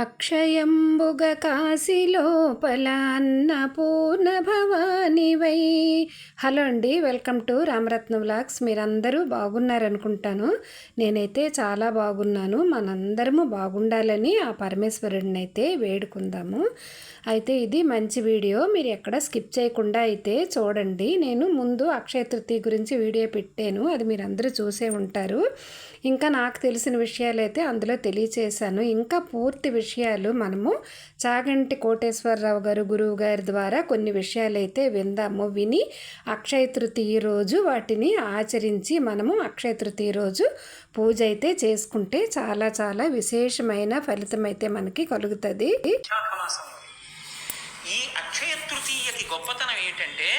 అక్షయంబుగ కాశీలోపల అన్నపూర్ణ భవానివై హలో అండి వెల్కమ్ టు రామరత్న వ్లాగ్స్. మీరందరూ బాగున్నారనుకుంటాను నేనైతే చాలా బాగున్నాను. మనందరము బాగుండాలని ఆ పరమేశ్వరుడిని అయితే వేడుకుందాము. అయితే ఇది మంచి వీడియో. మీరు ఎక్కడ స్కిప్ చేయకుండా అయితే చూడండి. నేను ముందు అక్షయ తృతీయ గురించి వీడియో పెట్టాను. అది మీరు అందరూ చూసే ఉంటారు. ఇంకా నాకు తెలిసిన విషయాలు అయితే అందులో తెలియచేశాను. ఇంకా పూర్తి విషయాలు మనము చాగంటి కోటేశ్వరరావు గారు గురువు గారి ద్వారా కొన్ని విషయాలు అయితే విందాము. విని అక్షయ తృతీయ రోజు వాటిని ఆచరించి మనము అక్షయ తృతీయ రోజు పూజ అయితే చేసుకుంటే చాలా చాలా విశేషమైన ఫలితం అయితే మనకి కలుగుతుంది. ఈ అక్షయ తృతీయకి గొప్పతనం ఏంటంటే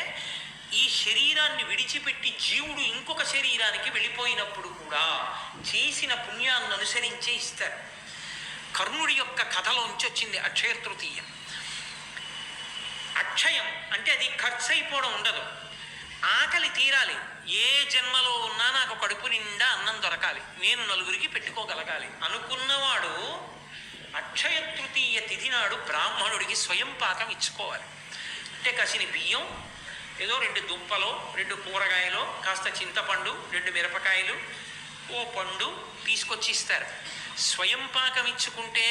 ఈ శరీరాన్ని విడిచిపెట్టి జీవుడు ఇంకొక శరీరానికి వెళ్ళిపోయినప్పుడు కూడా చేసిన పుణ్యాన్ని అనుసరించే ఇస్తారు. కర్ణుడి యొక్క కథలోంచి వచ్చింది అక్షయ తృతీయ. అక్షయం అంటే అది ఖర్చు అయిపోవడం ఉండదు. ఆకలి తీరాలి. ఏ జన్మలో ఉన్నా నాకు కడుపు నిండా అన్నం దొరకాలి. నేను నలుగురికి పెట్టుకోగలగాలి. అనుకున్నవాడు అక్షయ తృతీయ తిథి నాడు బ్రాహ్మణుడికి స్వయం పాకం ఇచ్చుకోవాలి. అంటే కసిన బియ్యం ఏదో రెండు దుంపలో రెండు కూరగాయలు కాస్త చింతపండు రెండు మిరపకాయలు ఓ పండు తీసుకొచ్చి ఇస్తారు. స్వయం పాకం ఇచ్చుకుంటే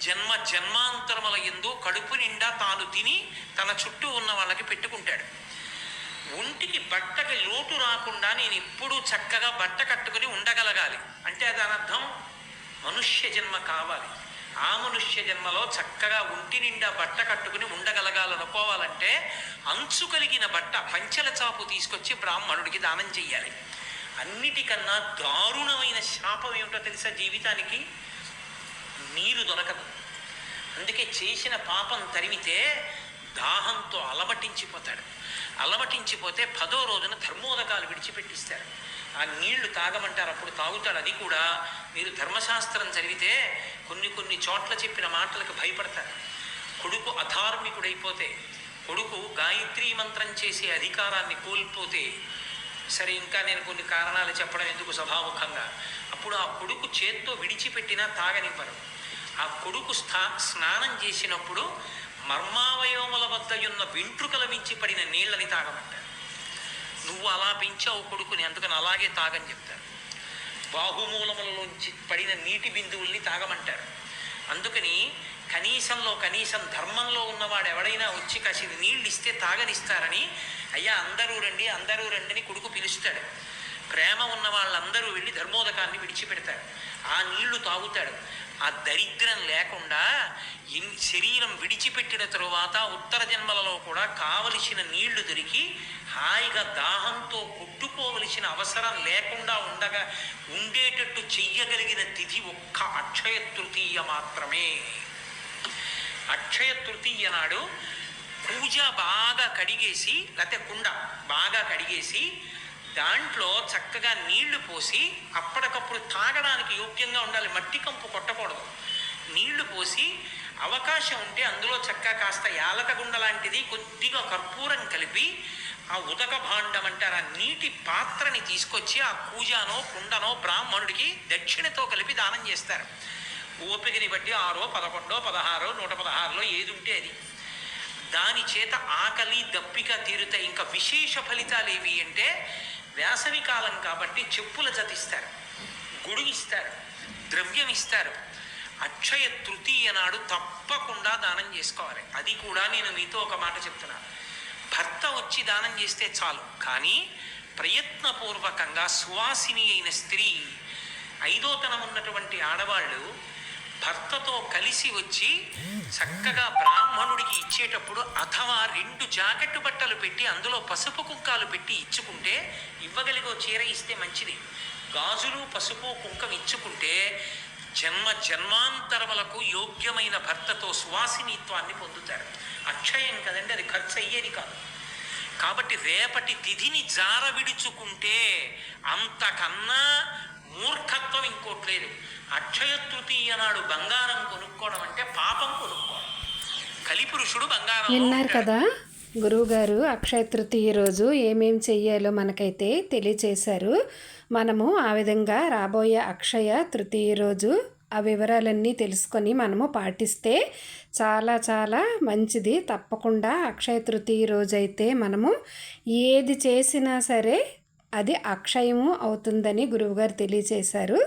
జన్మ జన్మాంతరముల ఎందు కడుపు నిండా తాను తిని తన చుట్టూ ఉన్న వాళ్ళకి పెట్టుకుంటాడు. ఒంటికి బట్టకి లోటు రాకుండా నేను ఎప్పుడూ చక్కగా బట్ట కట్టుకుని ఉండగలగాలి. అంటే దాని అర్థం మనుష్య జన్మ కావాలి. ఆ మనుష్య జన్మలో చక్కగా ఒంటి నిండా బట్ట కట్టుకుని ఉండగలగాలనుకోవాలంటే అంచు కలిగిన బట్ట పంచెల చాపు తీసుకొచ్చి బ్రాహ్మణుడికి దానం చెయ్యాలి. అన్నిటికన్నా దారుణమైన శాపం ఏమిటో తెలుసా జీవితానికి? నీరు దొరకదు. అందుకే చేసిన పాపం తరిమితే దాహంతో అలమటించిపోతాడు. అలమటించిపోతే పదో రోజున ధర్మోదకాలు విడిచిపెట్టిస్తారు. ఆ నీళ్ళు తాగమంటారు అప్పుడు తాగుతాడు. అది కూడా మీరు ధర్మశాస్త్రం చదివితే కొన్ని కొన్ని చోట్ల చెప్పిన మాటలకు భయపడతారు. కొడుకు అధార్మికుడైపోతే కొడుకు గాయత్రీ మంత్రం చేసే అధికారాన్ని కోల్పోతే సరే ఇంకా నేను కొన్ని కారణాలు చెప్పడం ఎందుకు సభాముఖంగా అప్పుడు ఆ కొడుకు చేత్తో విడిచిపెట్టినా తాగనివ్వరు. ఆ కొడుకు స్థా స్నానం చేసినప్పుడు మర్మావయోముల వద్ద ఉన్న వెంట్రుకల మించి పడిన నీళ్ళని తాగమంటారు. నువ్వు అలా పెంచావు కొడుకుని అందుకని అలాగే తాగని చెప్తారు. బాహుమూలములలోంచి పడిన నీటి బిందువుల్ని తాగమంటారు. అందుకని కనీసంలో కనీసం ధర్మంలో ఉన్నవాడు ఎవడైనా వచ్చి కాసిన నీళ్ళు ఇస్తే తాగనిస్తారని అయ్యా అందరూ రండి అందరూ రండి అని కొడుకు పిలుస్తాడు. ప్రేమ ఉన్న వాళ్ళందరూ వెళ్ళి ధర్మోదకాన్ని విడిచిపెడతారు. ఆ నీళ్ళు తాగుతాడు. ఆ దరిద్రం లేకుండా ఇన్ శరీరం విడిచిపెట్టిన తరువాత ఉత్తర జన్మలలో కూడా కావలసిన నీళ్ళు దొరికి హాయిగా దాహంతో కొట్టుకోవలసిన అవసరం లేకుండా ఉండగా ఉండేటట్టు చెయ్యగలిగిన తిథి ఒక్క అక్షయ తృతీయ మాత్రమే. అక్షయ తృతీయ నాడు పూజ బాగా కడిగేసి లేకపోతే కుండ బాగా కడిగేసి దాంట్లో చక్కగా నీళ్ళు పోసి అప్పటికప్పుడు తాగడానికి యోగ్యంగా ఉండాలి మట్టి కంపు కొట్టకూడదు. నీళ్ళు పోసి అవకాశం ఉంటే అందులో చక్కగా కాస్త యాలకగుండ లాంటిది కొద్దిగా కర్పూరం కలిపి ఆ ఉదక భాండం అంటారు ఆ నీటి పాత్రని తీసుకొచ్చి ఆ కూజానో కుండనో బ్రాహ్మణుడికి దక్షిణతో కలిపి దానం చేస్తారు. ఓపికని బట్టి ఆరో పదకొండో పదహారో నూట పదహారులో ఏది ఉంటే అది. దాని చేత ఆకలి దప్పిక తీరుతాయి ఇంకా విశేష ఫలితాలు ఏవి అంటే వేసవి కాలం కాబట్టి చెప్పుల జతిస్తారు గుడు ఇస్తారు ద్రవ్యం ఇస్తారు. అక్షయ తృతీయ నాడు తప్పకుండా దానం చేసుకోవాలి. అది కూడా నేను మీతో ఒక మాట చెప్తున్నాను భర్త వచ్చి దానం చేస్తే చాలు కానీ ప్రయత్నపూర్వకంగా సువాసిని అయిన స్త్రీ ఐదోతనం ఉన్నటువంటి ఆడవాళ్ళు భర్తతో కలిసి వచ్చి చక్కగా బ్రాహ్మణుడికి ఇచ్చేటప్పుడు అథవా రెండు జాకెట్టు బట్టలు పెట్టి అందులో పసుపు కుంకాలు పెట్టి ఇచ్చుకుంటే ఇవ్వగలిగో చీర ఇస్తే మంచిది. గాజులు పసుపు కుంకం ఇచ్చుకుంటే జన్మ జన్మాంతరములకు యోగ్యమైన భర్తతో సువాసినిత్వాన్ని పొందుతారు. అక్షయం కదండి అది ఖర్చు అయ్యేది కాదు. కాబట్టి రేపటి తిథిని జార విడుచుకుంటే అంతకన్నా మూర్ఖత్వం ఇంకోట్లేదు అక్షయ తృతీయ నాడు బంగారం కొనుక్కోవడం అంటే పాపం కొనుక్కోవడం. కలిపురుషుడు బంగారం విన్నారు కదా? గురువుగారు అక్షయ తృతీయ రోజు ఏమేం చెయ్యాలో మనకైతే తెలియచేశారు. మనము ఆ విధంగా రాబోయే అక్షయ తృతీయ రోజు ఆ వివరాలన్నీ తెలుసుకొని మనము పాటిస్తే చాలా చాలా మంచిది. తప్పకుండా అక్షయ తృతీయ రోజైతే మనము ఏది చేసినా సరే అది అక్షయము అవుతుందని గురువుగారు తెలియచేశారు.